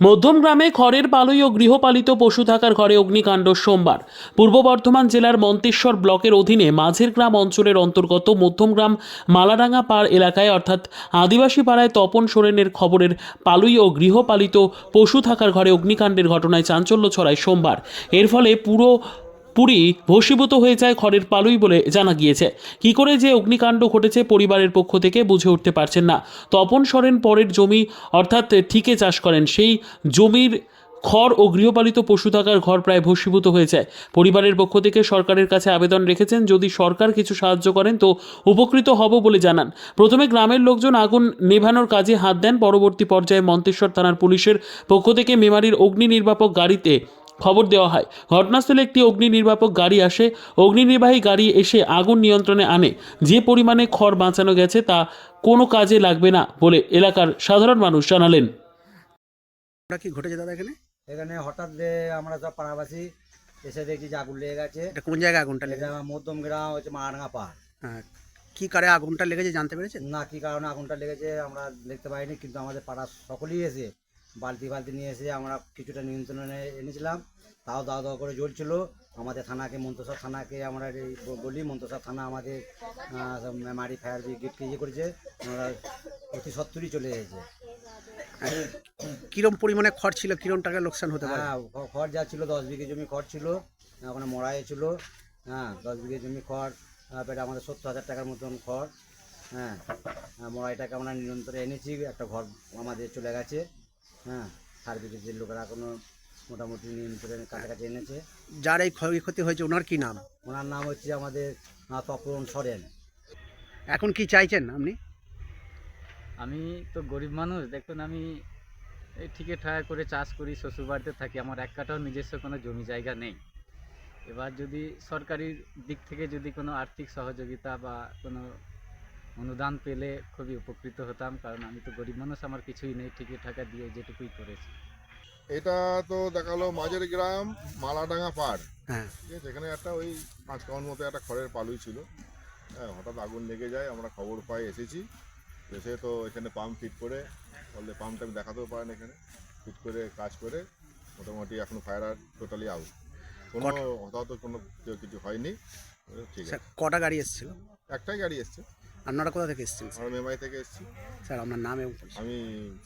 মধ্যম গ্রামে খড়ের পালই ও গৃহপালিত পশু থাকার ঘরে অগ্নিকাণ্ড সোমবার। পূর্ব বর্ধমান জেলার মন্তেশ্বর ব্লকের অধীনে মাঝের গ্রাম অঞ্চলের অন্তর্গত মধ্যমগ্রাম মালাডাঙ্গা পাড় এলাকায় অর্থাৎ আদিবাসী পাড়ায় তপন সোরেনের খবরের পালুই ও গৃহপালিত পশু থাকার ঘরে অগ্নিকাণ্ডের ঘটনায় চাঞ্চল্য ছড়ায় সোমবার। এর ফলে পুরো পুরী ভস্মীভূত হয়ে যায় খড়ের পালুই বলে জানা গিয়েছে। কি করে যে অগ্নিকাণ্ড ঘটেছে পরিবারের পক্ষ থেকে বুঝে উঠতে পারছেন না। তপন সরেন পরের জমি, অর্থাৎ ঠিকে চাষ করেন, সেই জমির খড় ও গৃহপালিত পশু থাকার ঘর প্রায় ভস্মীভূত হয়ে যায় পরিবারের পক্ষ থেকে সরকারের কাছে আবেদন রেখেছেন, যদি সরকার কিছু সাহায্য করেন তো উপকৃত হব বলে জানান। প্রথমে গ্রামের লোকজন আগুন নেভানোর কাজে হাত দেন। পরবর্তী পর্যায়ে মন্তেশ্বর থানার পুলিশের পক্ষ থেকে মেমারির অগ্নি নির্বাপক গাড়িতে খবর দেওয়া হয়। ঘটনাস্থলে একটি অগ্নি নির্বাপক গাড়ি আসে। অগ্নি নির্বাহী গাড়ি এসে আগুন নিয়ন্ত্রণে আনে। যে পরিমাণে খড় বাঁচানো গেছে তা কোনো কাজে লাগবে না বলে এলাকার সাধারণ মানুষ জানালেন। ওটা কি ঘটেছে দাদা এখানে? এখানে হঠাৎ আমরা সব পাড়াবাসী এসে দেখছি যে আগুন লেগে গেছে। এটা কোন জায়গায় আগুনটা লেগেছে? মধ্যম গ্রাম হচ্ছে মারাঙ্গা পাহাড় হ্যাঁ কি কারে আগুনটা লেগেছে জানতে পেরেছেন? না কি কারণে আগুনটা লেগেছে আমরা দেখতে পাইনি কিন্তু আমাদের পাড়া সকলেই এসে বালতি বালতি নিয়ে এসে আমরা কিছুটা নিয়ন্ত্রণে এনেছিলাম। তাও দাও দাওয়া করে জ্বলছিল। আমাদের থানাকে মন্তসর থানাকে আমরা এই বলি মন্তসর থানা আমাদের মারি ফায়ার ব্রিগেডকে ইয়ে করেছে। আমরা অতি সত্তরই চলে এসেছে। কিরম পরিমাণে খড় ছিল? কিরম টাকা লোকসান হতে পারে? হ্যাঁ খড় যা ছিল দশ বিঘে জমি খড় ছিল। ওখানে মড়াই ছিল। হ্যাঁ দশ বিঘে জমি খড় প্রায় আমাদের সত্তর হাজার টাকার মতন খড়। হ্যাঁ মড়াইটাকে আমরা নিরন্তরে এনেছি। একটা ঘর আমাদের চলে গেছে। হ্যাঁ সার্ভিসের লোকেরা এখনও মোটামুটি নিয়ন্ত্রণের কাছাকাছি এনেছে। যার এই ক্ষয়ক্ষতি হয়েছে ওনার কি নাম? ওনার নাম হচ্ছে আমাদের তপন সরেন। এখন কি চাইছেন আপনি? আমি তো গরিব মানুষ দেখুন আমি এই ঠিকে ঠাক করে চাষ করি শ্বশুরবাড়িতে থাকি আমার এক কাটাও নিজস্ব কোনো জমি জায়গা নেই। এবার যদি সরকারি দিক থেকে যদি কোনো আর্থিক সহযোগিতা বা কোনো অনুদান পেলে খুবই উপকৃত হতাম কারণ আমি তো গরিব মানুষ আমার কিছুই নেই ঠিকই ঠাকা দিয়ে যেটুকুই করেছি। এটা তো দেখাল মাঝের গ্রাম মালাডাঙ্গা পাড়। হ্যাঁ। ঠিক আছে এখানে একটা ওই পাঁচ কাউন মতো একটা খড়ের পালুই ছিল। হ্যাঁ হঠাৎ আগুন লেগে যায় আমরা খবর পাই এসেছি। এসে তো এখানে পাম্প ফিট করে বললে পাম্পটা আমি দেখাতেও পারেন এখানে। ফিট করে কাজ করে মোটামুটি এখন ফায়ার আর টোটালি আউট। কোনো হতাহত কোনো কিছু হয়নি। ঠিক আছে। কটা গাড়ি এসেছিল? একটাই গাড়ি এসছে। আপনারা কোথা থেকে এসেছেন স্যার? আমরা মেমাই থেকে এসেছি। স্যার আপনার নাম এবং পরিচয়। আমি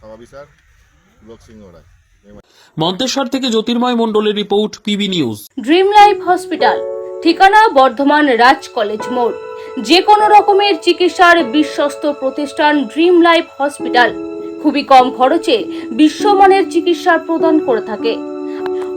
সভাবিসার লোক সিংহ রায় মন্তেশ্বর থেকে জ্যোতির্ময় মণ্ডলের report PB news. Dream Life hospital ঠিকানা বর্ধমান রাজ কলেজ মোড়। যে কোনো রকমের চিকিৎসার বিশ্বস্ত প্রতিষ্ঠান ড্রিম লাইফ হসপিটাল। খুবই কম খরচে বিশ্বমানের চিকিৎসা প্রদান করে থাকে।